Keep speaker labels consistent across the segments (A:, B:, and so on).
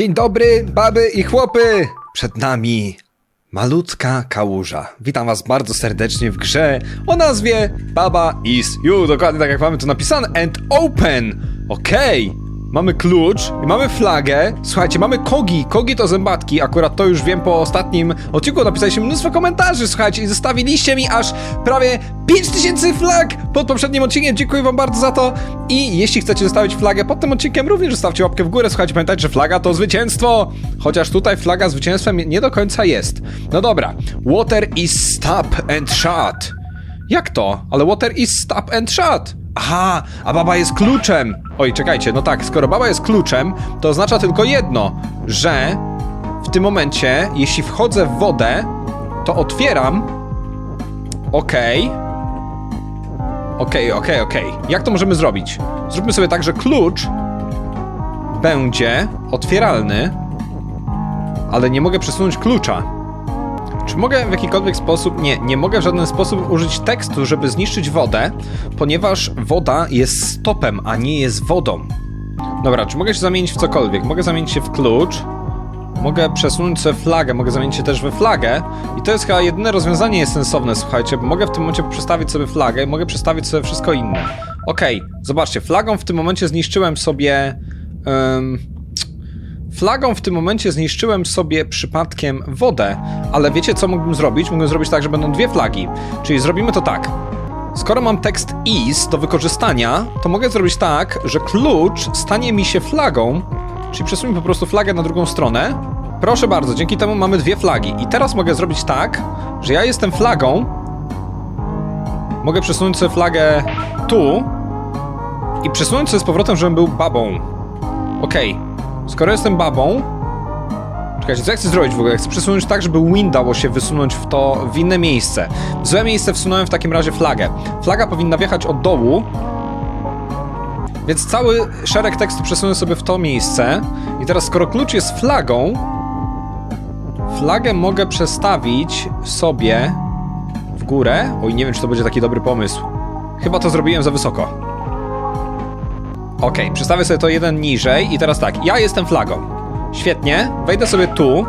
A: Dzień dobry, baby i chłopy! Przed nami malutka kałuża. Witam was bardzo serdecznie w grze o nazwie Baba is you. Dokładnie tak jak mamy tu napisane. And open! Okej! Mamy klucz i mamy flagę. Słuchajcie, mamy kogi. Kogi to zębatki. Akurat to już wiem po ostatnim odcinku. Napisaliście mnóstwo komentarzy, słuchajcie, i zostawiliście mi aż prawie 5000 flag pod poprzednim odcinkiem. Dziękuję wam bardzo za to. I jeśli chcecie zostawić flagę pod tym odcinkiem, również zostawcie łapkę w górę. Słuchajcie, pamiętajcie, że flaga to zwycięstwo. Chociaż tutaj flaga zwycięstwem nie do końca jest. No dobra. Water is stop and shut. Jak to? Ale water is stop and shut. Aha, a baba jest kluczem. Oj, czekajcie, no tak, skoro baba jest kluczem, to oznacza tylko jedno, że w tym momencie, jeśli wchodzę w wodę, to otwieram. Okej. Okej, okej, okej. Jak to możemy zrobić? Zróbmy sobie tak, że klucz będzie otwieralny, ale nie mogę przesunąć klucza. Czy mogę w jakikolwiek sposób. Nie, nie mogę w żaden sposób użyć tekstu, żeby zniszczyć wodę, ponieważ woda jest stopem, a nie jest wodą. Dobra, czy mogę się zamienić w cokolwiek? Mogę zamienić się w klucz. Mogę przesunąć sobie flagę, mogę zamienić się też we flagę. I to jest chyba jedyne rozwiązanie jest sensowne, słuchajcie, bo mogę w tym momencie przestawić sobie flagę i mogę przestawić sobie wszystko inne. Okej, zobaczcie, flagą w tym momencie zniszczyłem sobie. em, Flagą w tym momencie zniszczyłem sobie przypadkiem wodę, ale wiecie co mógłbym zrobić? Mógłbym zrobić tak, że będą dwie flagi. Czyli zrobimy to tak. Skoro mam tekst is do wykorzystania, to mogę zrobić tak, że klucz stanie mi się flagą, czyli przesuń po prostu flagę na drugą stronę. Proszę bardzo, dzięki temu mamy dwie flagi. I teraz mogę zrobić tak, że ja jestem flagą. Mogę przesunąć sobie flagę tu i przesunąć sobie z powrotem, żebym był babą. Okej, skoro jestem babą. Czekajcie, co ja chcę zrobić w ogóle? Chcę przesunąć tak, żeby win dało się wysunąć w to w inne miejsce. W złe miejsce wsunąłem w takim razie flagę. Flaga powinna wjechać od dołu. Więc cały szereg tekstu przesunę sobie w to miejsce. I teraz, skoro klucz jest flagą, flagę mogę przestawić sobie w górę. Oj, nie wiem, czy to będzie taki dobry pomysł. Chyba to zrobiłem za wysoko. Okej, przestawię sobie to jeden niżej i teraz tak, ja jestem flagą. Świetnie, wejdę sobie tu,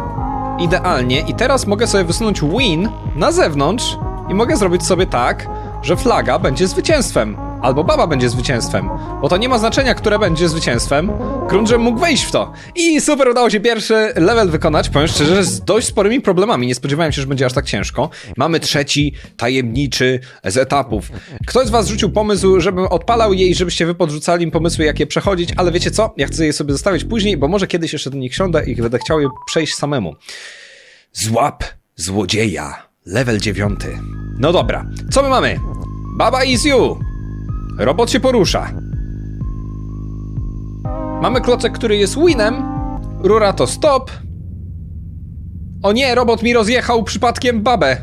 A: idealnie i teraz mogę sobie wysunąć win na zewnątrz i mogę zrobić sobie tak, że flaga będzie zwycięstwem. Albo baba będzie zwycięstwem, bo to nie ma znaczenia, które będzie zwycięstwem. Grunt, żebym mógł wejść w to. I super, udało się pierwszy level wykonać. Powiem szczerze, z dość sporymi problemami. Nie spodziewałem się, że będzie aż tak ciężko. Mamy trzeci, tajemniczy z etapów. Ktoś z was rzucił pomysł, żebym odpalał je i żebyście wy podrzucali pomysły, jak je przechodzić, ale wiecie co? Ja chcę je sobie zostawić później, bo może kiedyś jeszcze do nich siądę i będę chciał je przejść samemu. Złap złodzieja. Level dziewiąty. No dobra, co my mamy? Baba is you. Robot się porusza. Mamy klocek, który jest winem. Rura to stop. O nie, robot mi rozjechał przypadkiem babę.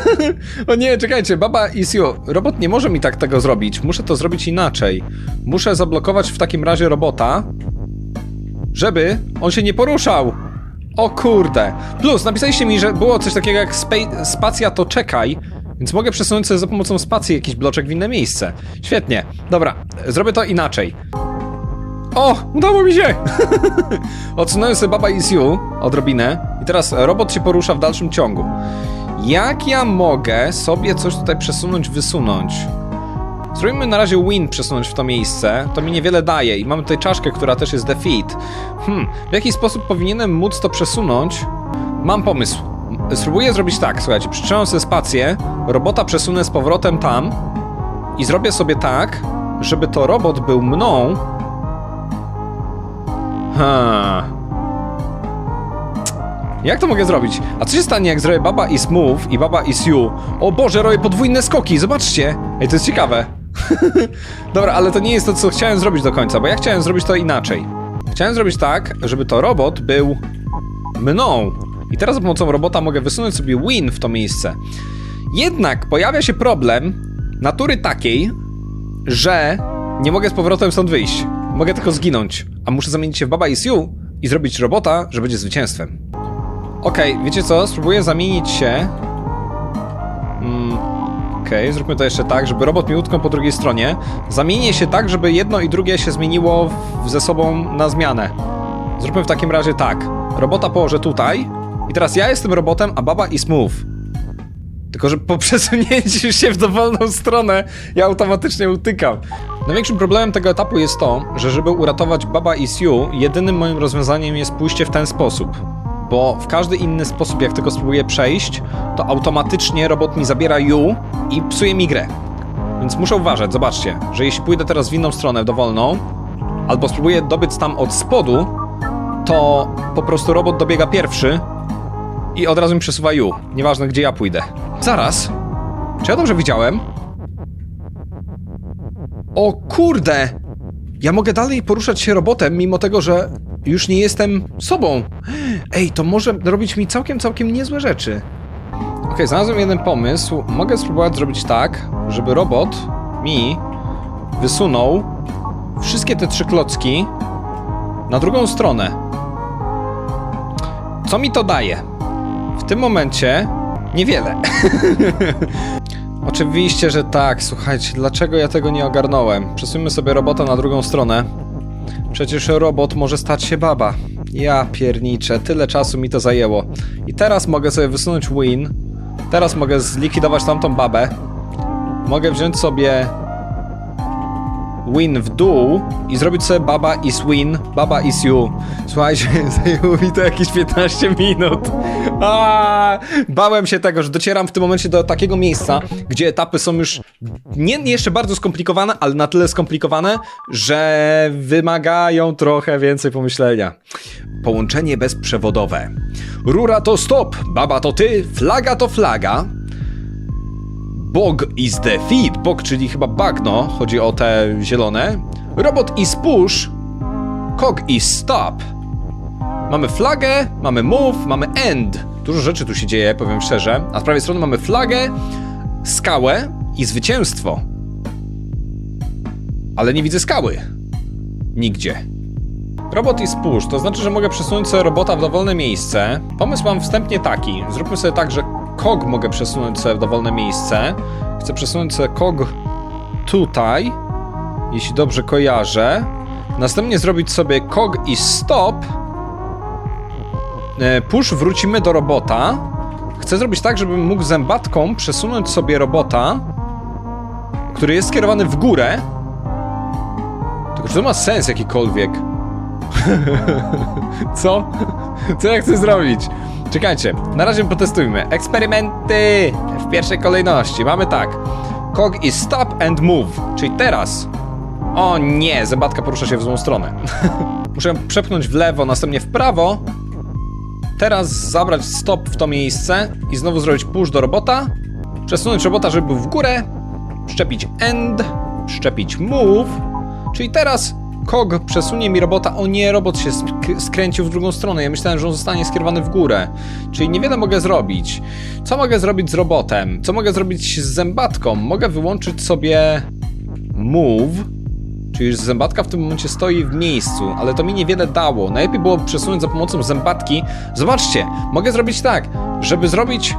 A: o nie, czekajcie, baba is you. Robot nie może mi tak tego zrobić. Muszę to zrobić inaczej. Muszę zablokować w takim razie robota, żeby on się nie poruszał. O kurde. Plus, napisaliście mi, że było coś takiego jak spa- spacja to czekaj, więc mogę przesunąć sobie za pomocą spacji jakiś bloczek w inne miejsce. Świetnie. Dobra, zrobię to inaczej. O, udało mi się! Odsunąłem sobie Baba Is You odrobinę i teraz robot się porusza w dalszym ciągu. Jak ja mogę sobie coś tutaj przesunąć, wysunąć? Spróbujmy na razie win przesunąć w to miejsce. To mi niewiele daje i mamy tutaj czaszkę, która też jest defeat. Hmm, w jaki sposób powinienem móc to przesunąć? Mam pomysł. Spróbuję zrobić tak, słuchajcie, przytrzymam sobie spację, robota przesunę z powrotem tam i zrobię sobie tak, żeby to robot był mną. Ha. Jak to mogę zrobić? A co się stanie, jak zrobię Baba is Move i Baba is You? O Boże, robię podwójne skoki, zobaczcie! Ej, to jest ciekawe. Dobra, ale to nie jest to, co chciałem zrobić do końca, bo ja chciałem zrobić to inaczej. Chciałem zrobić tak, żeby to robot był mną. I teraz za pomocą robota mogę wysunąć sobie win w to miejsce. Jednak pojawia się problem natury takiej, że nie mogę z powrotem stąd wyjść. Mogę tylko zginąć, a muszę zamienić się w Baba is You i zrobić robota, że będzie zwycięstwem. Okej, wiecie co? Spróbuję zamienić się. Mm, Okej, zróbmy to jeszcze tak, żeby robot mi utknął po drugiej stronie. Zamienię się tak, żeby jedno i drugie się zmieniło w, ze sobą na zmianę. Zróbmy w takim razie tak. Robota położę tutaj. I teraz ja jestem robotem, a baba i smooth. Tylko, że po przesunięciu się w dowolną stronę, ja automatycznie utykam. Największym problemem tego etapu jest to, że żeby uratować Baba i Siu, jedynym moim rozwiązaniem jest pójście w ten sposób. Bo w każdy inny sposób, jak tylko spróbuję przejść, to automatycznie robot mi zabiera Yu i psuje mi grę. Więc muszę uważać, zobaczcie, że jeśli pójdę teraz w inną stronę, w dowolną, albo spróbuję dobyć tam od spodu, to po prostu robot dobiega pierwszy i od razu mi przesuwa Yu. Nieważne, gdzie ja pójdę. Zaraz. Czy ja dobrze widziałem? O kurde! Ja mogę dalej poruszać się robotem, mimo tego, że już nie jestem sobą. Ej, to może robić mi całkiem, całkiem niezłe rzeczy. Okej, znalazłem jeden pomysł. Mogę spróbować zrobić tak, żeby robot mi wysunął wszystkie te trzy klocki na drugą stronę. Co mi to daje? Tym momencie niewiele. Oczywiście, że tak. Słuchajcie, dlaczego ja tego nie ogarnąłem? Przesuńmy sobie robota na drugą stronę. Przecież robot może stać się baba. Ja pierniczę, tyle czasu mi to zajęło. I teraz mogę sobie wysunąć win. Teraz mogę zlikwidować tamtą babę. Mogę wziąć sobie win w dół i zrobić sobie baba is win, baba is you. Słuchajcie, zajęło mi to jakieś 15 minut. A, bałem się tego, że docieram w tym momencie do takiego miejsca, gdzie etapy są już nie jeszcze bardzo skomplikowane, ale na tyle skomplikowane, że wymagają trochę więcej pomyślenia. Połączenie bezprzewodowe. Rura to stop, baba to ty, flaga to flaga. Bog is the feed. Bog, czyli chyba bagno, chodzi o te zielone. Robot is push. Cog is stop. Mamy flagę, mamy move, mamy end. Dużo rzeczy tu się dzieje, powiem szczerze. A z prawej strony mamy flagę, skałę i zwycięstwo. Ale nie widzę skały. Nigdzie. Robot is push, to znaczy, że mogę przesunąć sobie robota w dowolne miejsce. Pomysł mam wstępnie taki. Zróbmy sobie tak, że kog mogę przesunąć sobie w dowolne miejsce. Chcę przesunąć sobie kog tutaj, jeśli dobrze kojarzę. Następnie zrobić sobie kog i stop. E, Push wrócimy do robota. Chcę zrobić tak, żebym mógł zębatką przesunąć sobie robota, który jest skierowany w górę. Tylko czy to ma sens jakikolwiek? Co? Co ja chcę zrobić? Czekajcie, na razie potestujmy. Eksperymenty w pierwszej kolejności. Mamy tak. Cog is stop and move. Czyli teraz. O nie, zębatka porusza się w złą stronę. Muszę przepchnąć w lewo, następnie w prawo. Teraz zabrać stop w to miejsce i znowu zrobić push do robota. Przesunąć robota, żeby był w górę. Szczepić end. Szczepić move. Czyli teraz Kog przesunie mi robota. O nie, robot się sk- skręcił w drugą stronę. Ja myślałem, że on zostanie skierowany w górę. Czyli niewiele mogę zrobić. Co mogę zrobić z robotem? Co mogę zrobić z zębatką? Mogę wyłączyć sobie move. Czyli zębatka w tym momencie stoi w miejscu, ale to mi niewiele dało. Najlepiej było przesunąć za pomocą zębatki. Zobaczcie, mogę zrobić tak, żeby zrobić.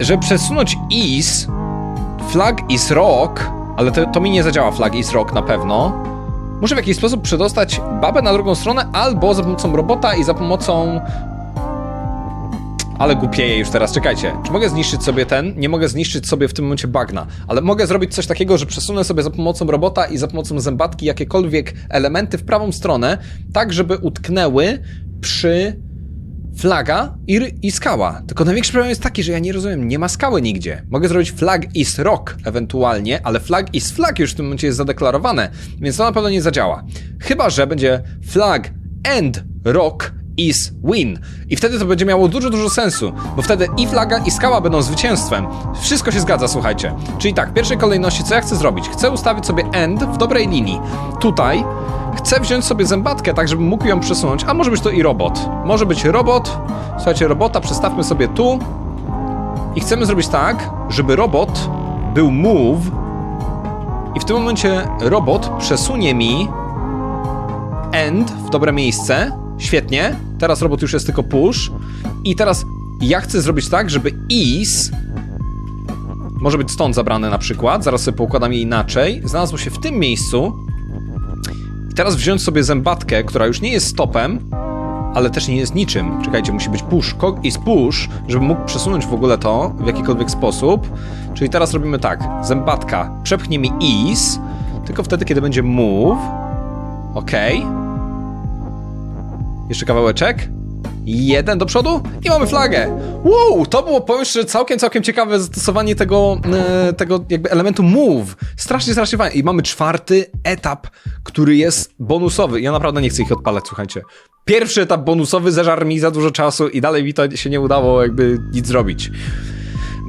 A: Żeby przesunąć is, flag is rock, ale to, to mi nie zadziała flag is rock na pewno. Muszę w jakiś sposób przedostać babę na drugą stronę, albo za pomocą robota i za pomocą. Ale głupieję już teraz, czekajcie. Czy mogę zniszczyć sobie ten? Nie mogę zniszczyć sobie w tym momencie bagna, ale mogę zrobić coś takiego, że przesunę sobie za pomocą robota i za pomocą zębatki jakiekolwiek elementy w prawą stronę, tak żeby utknęły przy flaga i, i skała. Tylko największy problem jest taki, że ja nie rozumiem, nie ma skały nigdzie. Mogę zrobić flag is rock ewentualnie, ale flag is flag już w tym momencie jest zadeklarowane, więc to na pewno nie zadziała. Chyba, że będzie flag and rock is win. I wtedy to będzie miało dużo, dużo sensu, bo wtedy i flaga, i skała będą zwycięstwem. Wszystko się zgadza, słuchajcie. Czyli tak, w pierwszej kolejności co ja chcę zrobić? Chcę ustawić sobie end w dobrej linii. Tutaj chcę wziąć sobie zębatkę, tak żebym mógł ją przesunąć, a może być to i robot. Może być robot. Słuchajcie, robota przestawmy sobie tu. I chcemy zrobić tak, żeby robot był move. I w tym momencie robot przesunie mi end w dobre miejsce. Świetnie. Teraz robot już jest tylko push. I teraz ja chcę zrobić tak, żeby is może być stąd zabrane na przykład. Zaraz sobie poukładam je inaczej. Znalazło się w tym miejscu. I teraz wziąć sobie zębatkę, która już nie jest stopem, ale też nie jest niczym. Czekajcie, musi być push. Is push, żeby mógł przesunąć w ogóle to w jakikolwiek sposób. Czyli teraz robimy tak. Zębatka przepchnie mi is, tylko wtedy, kiedy będzie move. Ok. Jeszcze kawałeczek. Jeden do przodu i mamy flagę. Wow, to było powiem całkiem, całkiem ciekawe zastosowanie tego, e, tego jakby elementu move. Strasznie, strasznie fajnie. I mamy czwarty etap, który jest bonusowy. Ja naprawdę nie chcę ich odpalać, słuchajcie. Pierwszy etap bonusowy zeżarł mi za dużo czasu i dalej mi to się nie udało jakby nic zrobić.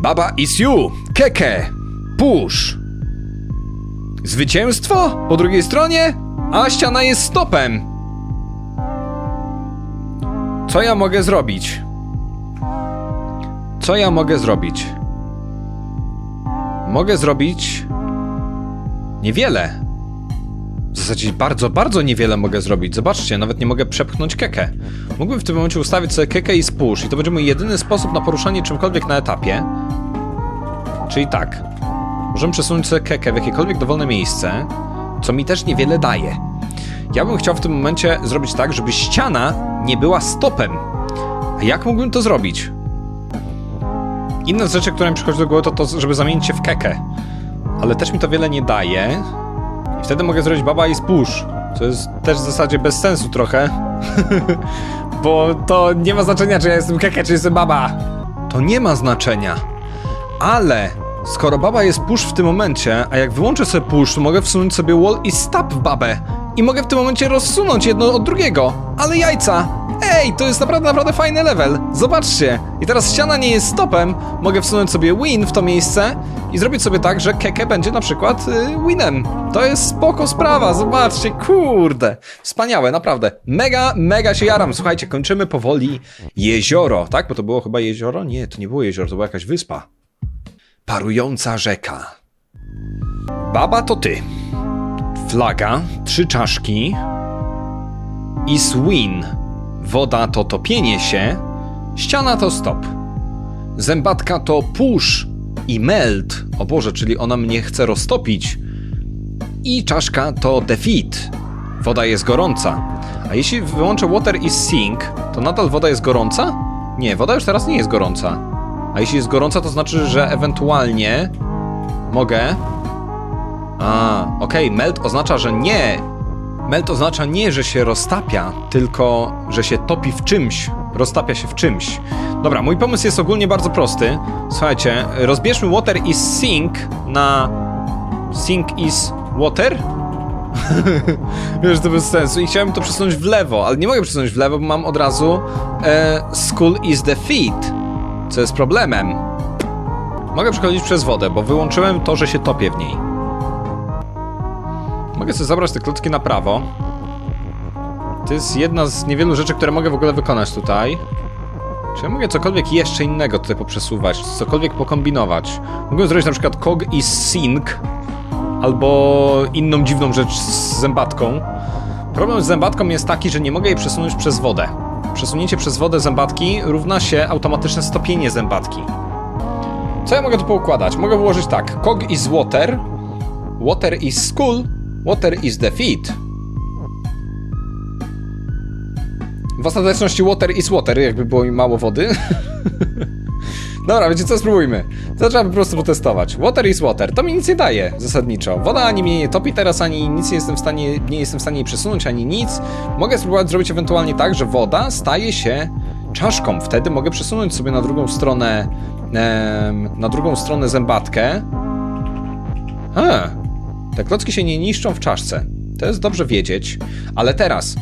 A: Baba is you. Keke. Push. Zwycięstwo po drugiej stronie, a ściana jest stopem. Co ja mogę zrobić? Co ja mogę zrobić? Mogę zrobić niewiele. W zasadzie bardzo, bardzo niewiele mogę zrobić. Zobaczcie, nawet nie mogę przepchnąć kekę. Mógłbym w tym momencie ustawić sobie kekę i spush i to będzie mój jedyny sposób na poruszanie czymkolwiek na etapie. Czyli tak. Możemy przesunąć sobie kekę w jakiekolwiek dowolne miejsce, co mi też niewiele daje. Ja bym chciał w tym momencie zrobić tak, żeby ściana nie była stopem. A jak mógłbym to zrobić? Inna z rzeczy, która mi przychodzi do głowy, to to, żeby zamienić się w kekę. Ale też mi to wiele nie daje. I wtedy mogę zrobić baba i spush. Co jest też w zasadzie bez sensu trochę. Bo to nie ma znaczenia, czy ja jestem keke, czy jestem baba. To nie ma znaczenia. Ale skoro baba jest push w tym momencie, a jak wyłączę sobie push, to mogę wsunąć sobie wall i stab w babę. I mogę w tym momencie rozsunąć jedno od drugiego. Ale jajca! Ej, to jest naprawdę, naprawdę fajny level. Zobaczcie. I teraz ściana nie jest stopem. Mogę wsunąć sobie win w to miejsce i zrobić sobie tak, że keke będzie na przykład y, winem. To jest spoko sprawa. Zobaczcie, kurde. Wspaniałe, naprawdę. Mega, mega się jaram. Słuchajcie, kończymy powoli jezioro, tak? Bo to było chyba jezioro? Nie, to nie było jezioro, to była jakaś wyspa. Parująca rzeka. Baba to ty. Flaga, trzy czaszki. I swin. Woda to topienie się. Ściana to stop. Zębatka to push i melt. O Boże, czyli ona mnie chce roztopić. I czaszka to defeat. Woda jest gorąca. A jeśli wyłączę water is sink, to nadal woda jest gorąca? Nie, woda już teraz nie jest gorąca. A jeśli jest gorąca, to znaczy, że ewentualnie mogę a, okej, melt oznacza, że nie. Melt oznacza nie, że się roztapia, tylko że się topi w czymś. Roztapia się w czymś. Dobra, mój pomysł jest ogólnie bardzo prosty. Słuchajcie, rozbierzmy water is sink na sink is water. Wiesz, to bez sensu. I chciałem to przesunąć w lewo, ale nie mogę przesunąć w lewo, bo mam od razu e, school is the feet, co jest problemem. Mogę przechodzić przez wodę, bo wyłączyłem to, że się topię w niej. Mogę sobie zabrać te klocki na prawo. To jest jedna z niewielu rzeczy, które mogę w ogóle wykonać tutaj. Czy ja mogę cokolwiek jeszcze innego tutaj poprzesuwać, cokolwiek pokombinować? Mogę zrobić na przykład cog i sync, albo inną dziwną rzecz z zębatką. Problem z zębatką jest taki, że nie mogę jej przesunąć przez wodę. Przesunięcie przez wodę zębatki równa się automatyczne stopienie zębatki. Co ja mogę tu poukładać? Mogę wyłożyć tak, cog is water, water is school, Water is the feet. W ostateczności water is water, jakby było mi mało wody. Dobra, wiecie co, spróbujmy. To trzeba po prostu potestować. Water is water, to mi nic nie daje, zasadniczo. Woda ani mnie nie topi teraz, ani nic nie jestem w stanie, nie jestem w stanie jej przesunąć, ani nic. Mogę spróbować zrobić ewentualnie tak, że woda staje się czaszką. Wtedy mogę przesunąć sobie na drugą stronę, em, na drugą stronę zębatkę. Ha, te klocki się nie niszczą w czaszce. To jest dobrze wiedzieć, ale teraz.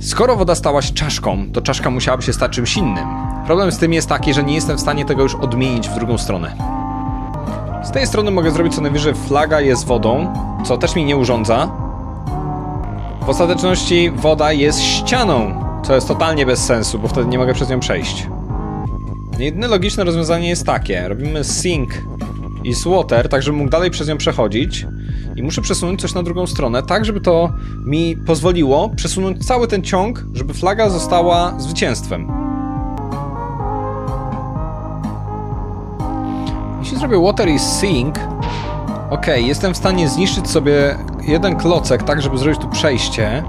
A: Skoro woda stała się czaszką, to czaszka musiałaby się stać czymś innym. Problem z tym jest taki, że nie jestem w stanie tego już odmienić w drugą stronę. Z tej strony mogę zrobić co najwyżej flaga jest wodą, co też mi nie urządza. W ostateczności woda jest ścianą, co jest totalnie bez sensu, bo wtedy nie mogę przez nią przejść. Jedyne logiczne rozwiązanie jest takie. Robimy sink i water, tak żebym mógł dalej przez nią przechodzić. I muszę przesunąć coś na drugą stronę, tak żeby to mi pozwoliło przesunąć cały ten ciąg, żeby flaga została zwycięstwem. Jeśli zrobię water is sink, ok, jestem w stanie zniszczyć sobie jeden klocek, tak żeby zrobić tu przejście.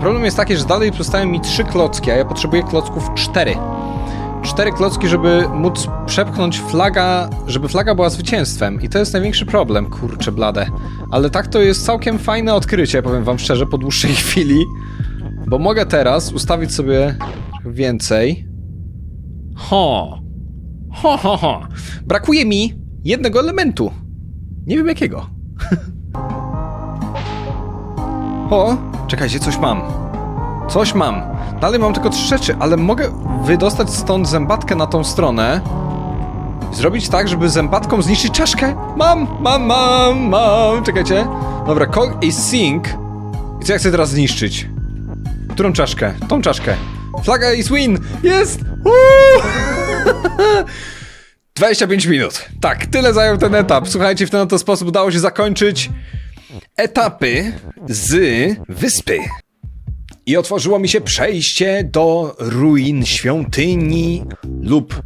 A: Problem jest taki, że dalej zostają mi trzy klocki, a ja potrzebuję klocków cztery. Cztery klocki, żeby móc przepchnąć flaga, żeby flaga była zwycięstwem. I to jest największy problem, kurczę blade. Ale tak to jest całkiem fajne odkrycie, powiem wam szczerze, po dłuższej chwili. Bo mogę teraz ustawić sobie więcej. Ho! Ho, ho, ho! Brakuje mi jednego elementu. Nie wiem jakiego. o, czekajcie, coś mam. Coś mam. Dalej mam tylko trzy rzeczy, ale mogę wydostać stąd zębatkę na tą stronę. I zrobić tak, żeby zębatką zniszczyć czaszkę. Mam, mam, mam, mam. Czekajcie. Dobra, cog i sink. I co ja chcę teraz zniszczyć? Którą czaszkę? Tą czaszkę. Flaga is win! Jest! Uuu! 25 minut. Tak, tyle zajął ten etap. Słuchajcie, w ten oto sposób udało się zakończyć etapy z wyspy. I otworzyło mi się przejście do ruin świątyni lub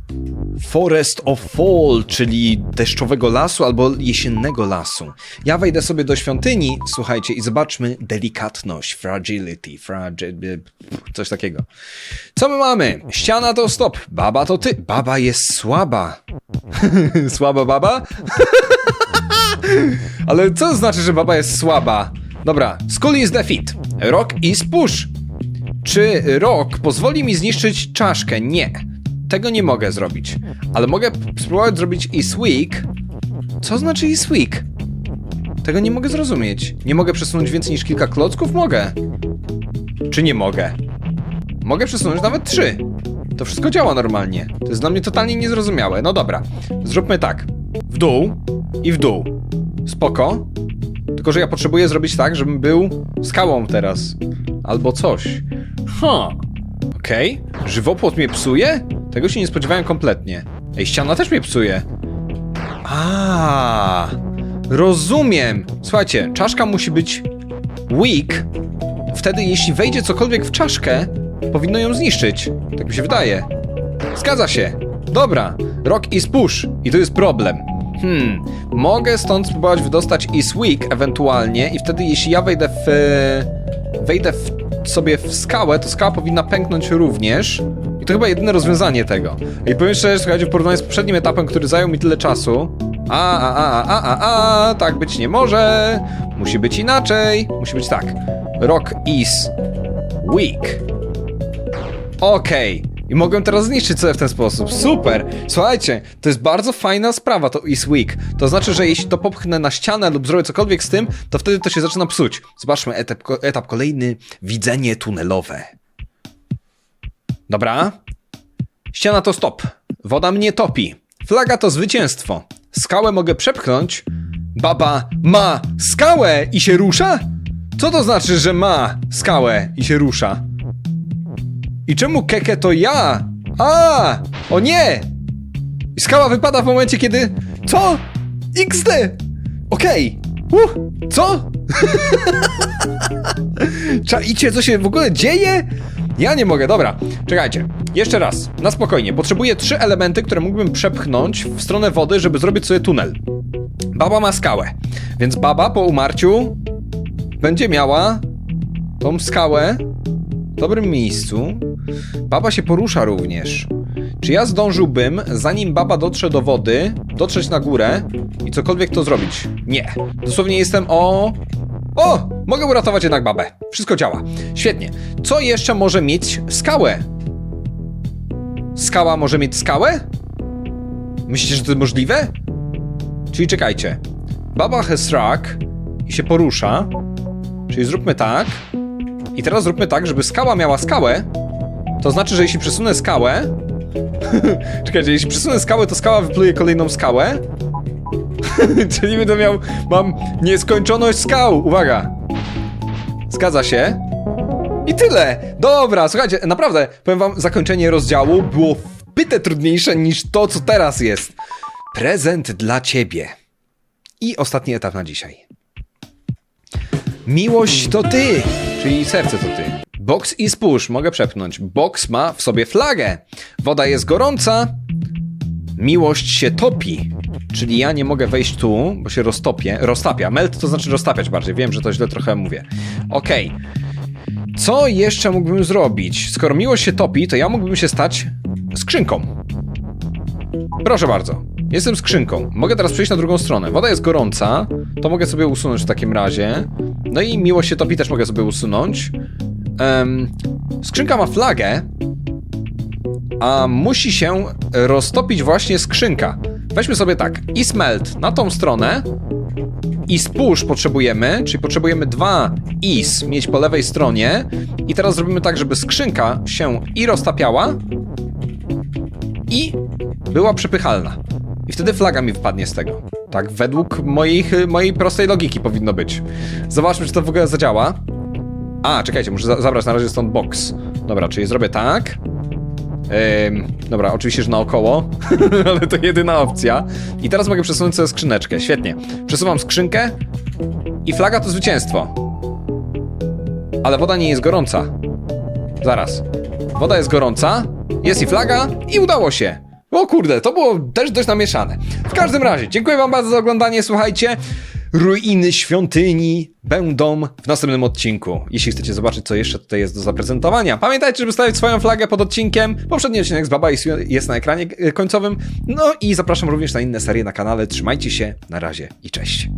A: Forest of Fall, czyli deszczowego lasu albo jesiennego lasu. Ja wejdę sobie do świątyni, słuchajcie, i zobaczmy delikatność, fragility, fragi... coś takiego. Co my mamy? Ściana to stop, baba to ty. Baba jest słaba. Słaba baba? Ale co znaczy, że baba jest słaba? Dobra, Skull is defeat. Rock is push. Czy Rock pozwoli mi zniszczyć czaszkę? Nie. Tego nie mogę zrobić. Ale mogę spróbować zrobić is weak. Co znaczy is weak? Tego nie mogę zrozumieć. Nie mogę przesunąć więcej niż kilka klocków? Mogę. Czy nie mogę? Mogę przesunąć nawet trzy. To wszystko działa normalnie. To jest dla mnie totalnie niezrozumiałe. No dobra. Zróbmy tak. W dół i w dół. Spoko. Tylko, że ja potrzebuję zrobić tak, żebym był skałą teraz. Albo coś. Ha. Okej. Żywopłot mnie psuje? Tego się nie spodziewałem kompletnie. Ej, ściana też mnie psuje. A, rozumiem. Słuchajcie, czaszka musi być weak. Wtedy, jeśli wejdzie cokolwiek w czaszkę, powinno ją zniszczyć. Tak mi się wydaje. Zgadza się. Dobra, rock is push. I to jest problem. Hmm, mogę stąd spróbować wydostać is weak ewentualnie i wtedy jeśli ja wejdę w... Wejdę w, sobie w skałę, to skała powinna pęknąć również. I to chyba jedyne rozwiązanie tego. I powiem szczerze, słuchajcie, w porównaniu z poprzednim etapem, który zajął mi tyle czasu... A, a, a, a, a, a, tak być nie może. Musi być inaczej. Musi być tak. Rock is weak. Okej. I mogę teraz zniszczyć sobie w ten sposób. Super! Słuchajcie, to jest bardzo fajna sprawa, to is weak. To znaczy, że jeśli to popchnę na ścianę lub zrobię cokolwiek z tym, to wtedy to się zaczyna psuć. Zobaczmy etap, etap kolejny. Widzenie tunelowe. Dobra. Ściana to stop. Woda mnie topi. Flaga to zwycięstwo. Skałę mogę przepchnąć. Baba ma skałę i się rusza? Co to znaczy, że ma skałę i się rusza? I czemu Keke to ja? A! O nie! I skała wypada w momencie, kiedy... Co? XD! Okej. Uh, co? Czaicie, co się w ogóle dzieje? Ja nie mogę, dobra. Czekajcie. Jeszcze raz, na spokojnie. Potrzebuję trzy elementy, które mógłbym przepchnąć w stronę wody, żeby zrobić sobie tunel. Baba ma skałę, więc baba po umarciu będzie miała tą skałę dobrym miejscu. Baba się porusza również. Czy ja zdążyłbym, zanim baba dotrze do wody, dotrzeć na górę i cokolwiek to zrobić? Nie. Dosłownie jestem o... O! Mogę uratować jednak babę. Wszystko działa. Świetnie. Co jeszcze może mieć skałę? Skała może mieć skałę? Myślicie, że to możliwe? Czyli czekajcie. Baba has rock i się porusza. Czyli zróbmy tak. I teraz zróbmy tak, żeby skała miała skałę. To znaczy, że jeśli przesunę skałę. Czekajcie, jeśli przesunę skałę, to skała wypluje kolejną skałę. Czyli będę miał. Mam nieskończoność skał. Uwaga. Zgadza się. I tyle. Dobra, słuchajcie, naprawdę, powiem wam, zakończenie rozdziału było wpyte trudniejsze niż to, co teraz jest. Prezent dla ciebie. I ostatni etap na dzisiaj. Miłość to ty, czyli serce to ty. Box i spójrz, mogę przepchnąć. Box ma w sobie flagę. Woda jest gorąca. Miłość się topi. Czyli ja nie mogę wejść tu, bo się roztopię. Roztapia. Melt to znaczy roztapiać bardziej. Wiem, że to źle trochę mówię. Okej. Co jeszcze mógłbym zrobić? Skoro miłość się topi, to ja mógłbym się stać skrzynką. Proszę bardzo. Jestem skrzynką. Mogę teraz przejść na drugą stronę. Woda jest gorąca, to mogę sobie usunąć w takim razie. No i miłość się topi też mogę sobie usunąć. Em, skrzynka ma flagę, a musi się roztopić właśnie skrzynka. Weźmy sobie tak, i smelt na tą stronę, i spush potrzebujemy, czyli potrzebujemy dwa is mieć po lewej stronie i teraz zrobimy tak, żeby skrzynka się i roztapiała i była przepychalna. I wtedy flaga mi wpadnie z tego. Tak, według moich, mojej prostej logiki powinno być. Zobaczmy, czy to w ogóle zadziała. A, czekajcie, muszę za zabrać na razie stąd box. Dobra, czyli zrobię tak. Dobra, oczywiście, że naokoło, ale to jedyna opcja. I teraz mogę przesunąć sobie skrzyneczkę. Świetnie. Przesuwam skrzynkę i flaga to zwycięstwo. Ale woda nie jest gorąca. Zaraz. Woda jest gorąca, jest i flaga i udało się. O kurde, to było też dość namieszane. W każdym razie, dziękuję wam bardzo za oglądanie, słuchajcie. Ruiny świątyni będą w następnym odcinku. Jeśli chcecie zobaczyć, co jeszcze tutaj jest do zaprezentowania, pamiętajcie, żeby stawić swoją flagę pod odcinkiem. Poprzedni odcinek z Baba jest- na ekranie e, końcowym. No i zapraszam również na inne serie na kanale. Trzymajcie się, na razie i cześć.